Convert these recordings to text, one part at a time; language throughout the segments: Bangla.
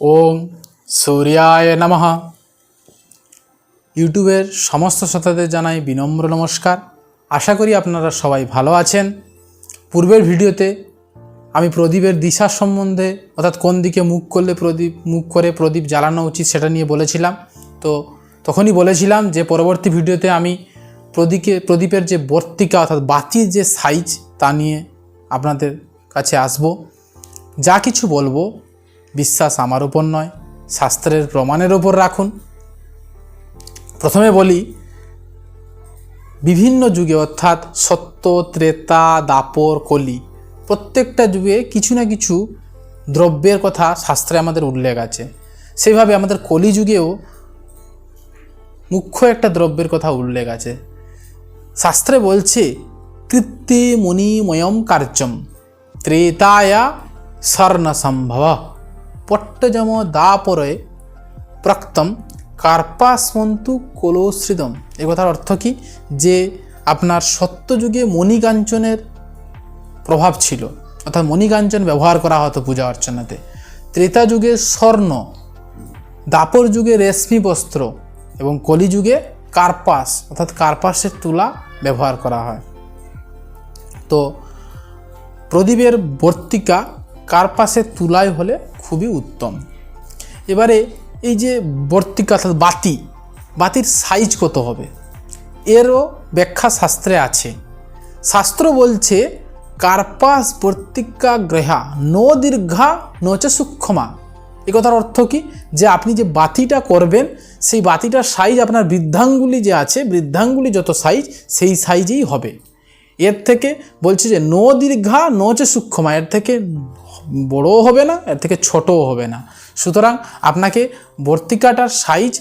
ওং সূর্যায় নমঃ। ইউটিউবের সমস্ত শ্রোতাদের জানাই বিনম্র নমস্কার। আশা করি আপনারা সবাই ভালো আছেন। পূর্বের ভিডিওতে আমি প্রদীপের দিশা সম্বন্ধে, অর্থাৎ কোন দিকে মুখ করলে প্রদীপ, মুখ করে প্রদীপ জ্বালানো উচিত সেটা নিয়ে বলেছিলাম। তো তখনই বলেছিলাম যে পরবর্তী ভিডিওতে আমি প্রদীপে প্রদীপের যে বর্তিকা, অর্থাৎ বাতির যে সাইজ তা নিয়ে আপনাদের কাছে আসব। যা কিছু বলব বিশ্বাস আমার উপর নয়, শাস্ত্রের প্রমাণের ওপর রাখুন। প্রথমে বলি, বিভিন্ন যুগে অর্থাৎ সত্য, ত্রেতা, দাপর, কলি, প্রত্যেকটা যুগে কিছু না কিছু দ্রব্যের কথা শাস্ত্রে আমাদের উল্লেখ আছে। সেইভাবে আমাদের কলি যুগেও মুখ্য একটা দ্রব্যের কথা উল্লেখ আছে। শাস্ত্রে বলছে, কৃত্তি মুনিময়ম কার্যম, ত্রেতায়া স্বর্ণ সম্ভব পট্টজম দাপরে প্রক্তম কার্পাসমন্তু কলোশ্রিদম। এ কথার অর্থ কি? যে আপনার সত্যযুগে মণিকাঞ্চনের প্রভাব ছিল। অর্থাৎ মণিকাঞ্চন ব্যবহার করা হতো পূজা অর্চনাতে। ত্রেতা যুগে স্বর্ণ দাপর যুগে রেশমি বস্ত্র এবং কলিযুগে কার্পাস, অর্থাৎ কার্পাসের তুলা ব্যবহার করা হয়। তো প্রদীপের বর্তিকা কার্পাসের তুলায় হলে খুবই উত্তম। এবারে এই যে বর্তিকা অর্থাৎ বাতি, বাতির সাইজ কত হবে? এরও ব্যাখ্যা শাস্ত্রে আছে। শাস্ত্র বলছে, কার্পাস বর্তিকা গ্রহা নো দীর্ঘা নোচ সূক্ষ্মা এ কথার অর্থ কি? যে আপনি যে বাতিটা করবেন, সেই বাতিটার সাইজ আপনার বৃদ্ধাঙ্গুলি যে আছে, বৃদ্ধাঙ্গুলি যত সাইজ সেই সাইজেই হবে। এর থেকে বলছে যে নো দীর্ঘা নোচ সূক্ষ্মা, এর থেকে বড়ও হবে না, এর থেকে ছোটও হবে না। সুতরাং আপনাকে বর্তিকাটার সাইজ,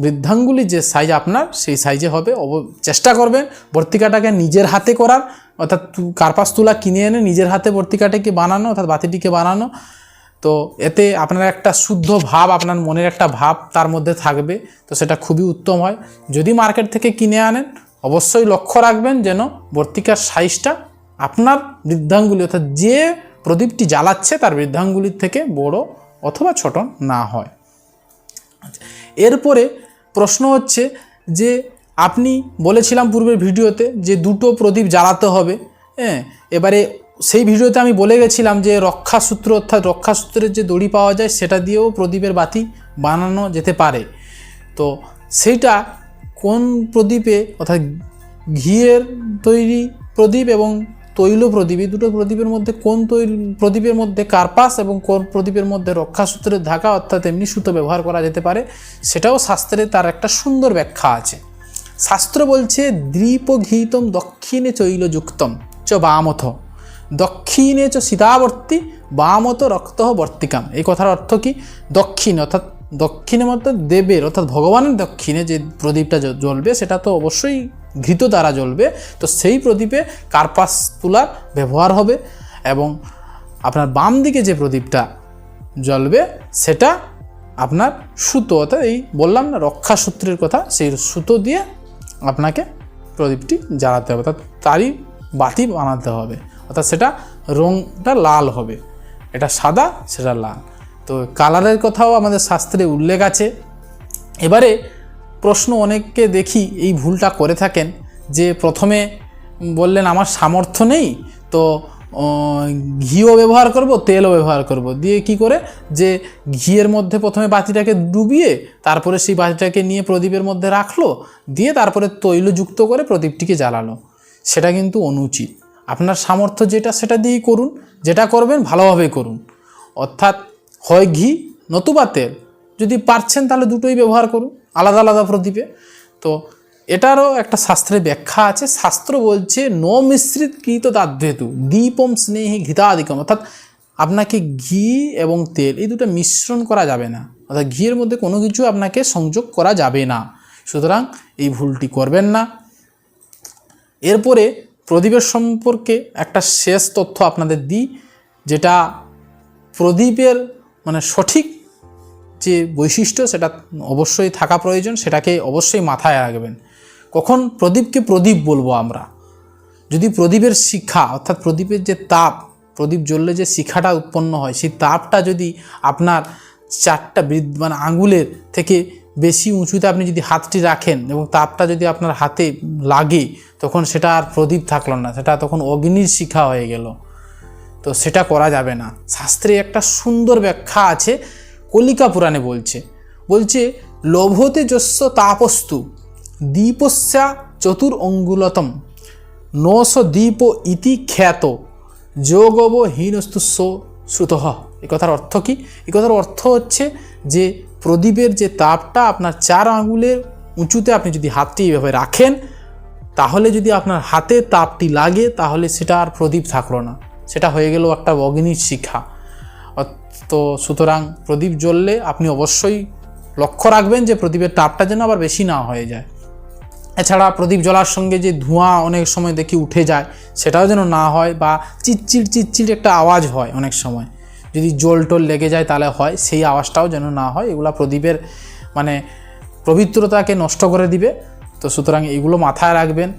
বৃদ্ধাঙ্গুলি যে সাইজ আপনার, সেই সাইজে হবে। অব- চেষ্টা করবেন বর্তিকাটাকে নিজের হাতে করার, অর্থাৎ কার্পাস তুলা কিনে এনে নিজের হাতে বর্তিকাটাকে বানানো, অর্থাৎ বাতিটিকে বানানো। তো এতে আপনার একটা শুদ্ধ ভাব, আপনার মনের একটা ভাব তার মধ্যে থাকবে। তো সেটা খুবই উত্তম হয়। যদি মার্কেট থেকে কিনে আনেন অবশ্যই লক্ষ্য রাখবেন যেন বর্তিকার সাইজটা আপনার বৃদ্ধাঙ্গুলি অর্থাৎ যে প্রদীপটি জ্বালাচ্ছে তার বৃদ্ধাঙ্গুলির থেকে বড় অথবা ছোট না হয়। এরপরে প্রশ্ন হচ্ছে যে আপনি বলেছিলাম পূর্বের ভিডিওতে যে দুটো প্রদীপ জ্বালাতে হবে হ্যাঁ? এবারে সেই ভিডিওতে আমি বলে গেছিলাম যে রক্ষাসূত্র অর্থাৎ রক্ষাসূত্রের যে দড়ি পাওয়া যায় সেটা দিয়েও প্রদীপের বাতি বানানো যেতে পারে। তো সেইটা কোন প্রদীপে, অর্থাৎ ঘিয়ের তৈরি প্রদীপ এবং তৈল প্রদীপ, এই দুটো প্রদীপের মধ্যে কোন তৈল, প্রদীপের মধ্যে কার্পাস এবং কোন প্রদীপের মধ্যে রক্ষাসূত্রের ঢাকা অর্থাৎ এমনি সুতো ব্যবহার করা যেতে পারে, সেটাও শাস্ত্রে তার একটা সুন্দর ব্যাখ্যা আছে। শাস্ত্র বলছে দ্বীপ দ্বীপঘীতম দক্ষিণে চৈলযুক্তম চ বামথ, দক্ষিণে চ সীতাবর্তী বামত রক্ত বর্তিকাম। এই কথার অর্থ কি? দক্ষিণ, অর্থাৎ দক্ষিণে মতো দেবের, অর্থাৎ ভগবানের দক্ষিণে যে প্রদীপটা জ্বলবে, সেটা তো অবশ্যই ঘৃত দ্বারা জ্বলবে। তো সেই প্রদীপে কার্পাস তুলার ব্যবহার হবে এবং আপনার বাম দিকে যে প্রদীপটা জ্বলবে, সেটা আপনার সুতো, অর্থাৎ এই বললাম না, রক্ষা সূত্রের কথা, সেই সুতো দিয়ে আপনাকে প্রদীপটি জ্বালাতে হবে, অর্থাৎ তারই বাতি বানাতে হবে। অর্থাৎ সেটা রংটা লাল হবে, এটা সাদা, সেটা লাল। তো কালারের কথাও আমাদের শাস্ত্রে উল্লেখ আছে। এবারে প্রশ্ন অনেককে দেখি এই ভুলটা করে থাকেন, যে প্রথমে বললেন, আমার সামর্থ্য নেই, তো ঘিও ব্যবহার করব, তেলও ব্যবহার করব। দিয়ে কি করে? যে ঘিয়ের মধ্যে প্রথমে বাতিটাকে ডুবিয়ে, তারপরে সেই বাতিটাকে নিয়ে প্রদীপের মধ্যে রাখল, দিয়ে তারপরে তৈল যুক্ত করে প্রদীপটিকে জ্বালালো। সেটা কিন্তু অনুচিত। আপনার সামর্থ্য যেটা, সেটা দিয়েই করুন, যেটা করবেন ভালোভাবে করুন। অর্থাৎ হয় ঘি নতুবা তেল। যদি পারছেন তাহলে দুটোই ব্যবহার করুন, আলাদা আলাদা প্রদীপে। তো এটারও একটা শাস্ত্রে ব্যাখ্যা আছে, শাস্ত্র বলছে, ন মিশ্রিত কৃত দাধ্যেতু, দীপম স্নেহে ঘৃতাদিকম। অর্থাৎ আপনাকে ঘি এবং তেল এই দুটো মিশ্রণ করা যাবে না। অর্থাৎ ঘিয়ের মধ্যে কোনো কিছু আপনাকে সংযোগ করা যাবে না। সুতরাং এই ভুলটি করবেন না। এরপরে প্রদীপের সম্পর্কে একটা শেষ তথ্য আপনাদের দিই, যেটা প্রদীপের মানে সঠিক যে বৈশিষ্ট্য সেটা অবশ্যই থাকা প্রয়োজন, সেটাকে অবশ্যই মাথায় রাখবেন। কখন প্রদীপকে প্রদীপ বলব আমরা? যদি প্রদীপের শিখা, অর্থাৎ প্রদীপের যে তাপ, প্রদীপ জ্বললে যে শিখাটা উৎপন্ন হয়, সেই তাপটা যদি আপনার চারটা মানে আঙুলের থেকে বেশি উঁচুতে আপনি যদি হাতটি রাখেন এবং তাপটা যদি আপনার হাতে লাগে, তখন সেটা আর প্রদীপ থাকল না, সেটা তখন অগ্নির শিখা হয়ে গেল। তো সেটা করা যাবে না। শাস্ত্রে একটা সুন্দর ব্যাখ্যা আছে, কলিকা পুরাণে বলছে। বলছে, লোভতে যস্য তাপস্তু, দীপস্যা চতুর অঙ্গুলতম নশ দীপ ইতি খ্যাত, যোগব হীনস্তুস্য শ্রুত। এই কথার অর্থ কি? এই কথার অর্থ হচ্ছে যে প্রদীপের যে তাপটা আপনার চার আঙুলের উঁচুতে আপনি যদি হাতটি এভাবে রাখেন, তাহলে যদি আপনার হাতে তাপটি লাগে, তাহলে সেটা আর প্রদীপ থাকল না। সেটা হয়ে গেল একটা অগ্নির শিখা। তো সুতরাং প্রদীপ জ্বললে আপনি অবশ্যই লক্ষ্য রাখবেন যে প্রদীপের তাপটা যেন আবার বেশি না হয়ে যায়। এছাড়া প্রদীপ জ্বলার সঙ্গে যে ধোঁয়া অনেক সময় দেখি উঠে যায়, সেটাও যেন না হয় বা চিটচিট চিটচিট একটা আওয়াজ হয় অনেক সময়। যদি জল টল লেগে যায় তাহলে হয়, সেই আওয়াজটাও যেন না হয়, এগুলো প্রদীপের মানে পবিত্রতাকে নষ্ট করে দিবে। তো সুতরাং এগুলো মাথায় রাখবেন।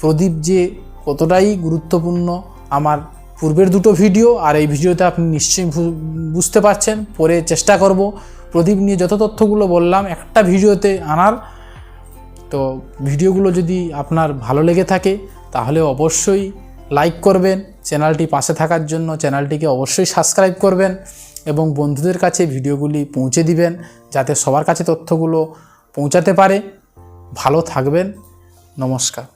প্রদীপ যে কতটাই গুরুত্বপূর্ণ, আমার পূর্বের দুটো ভিডিও আর এই ভিডিওতে আপনি নিশ্চয়ই বুঝতে পারছেন পরে চেষ্টা করব। প্রদীপ নিয়ে যত তথ্যগুলো বললাম, একটা ভিডিওতে আনার। তো ভিডিওগুলো যদি আপনার ভালো লেগে থাকে, তাহলে অবশ্যই লাইক করবেন। চ্যানেলটি পাশে থাকার জন্য চ্যানেলটিকে অবশ্যই সাবস্ক্রাইব করবেন এবং বন্ধুদের কাছে ভিডিওগুলি পৌঁছে দিবেন, যাতে সবার কাছে তথ্যগুলো পৌঁছাতে পারে। ভালো থাকবেন। নমস্কার।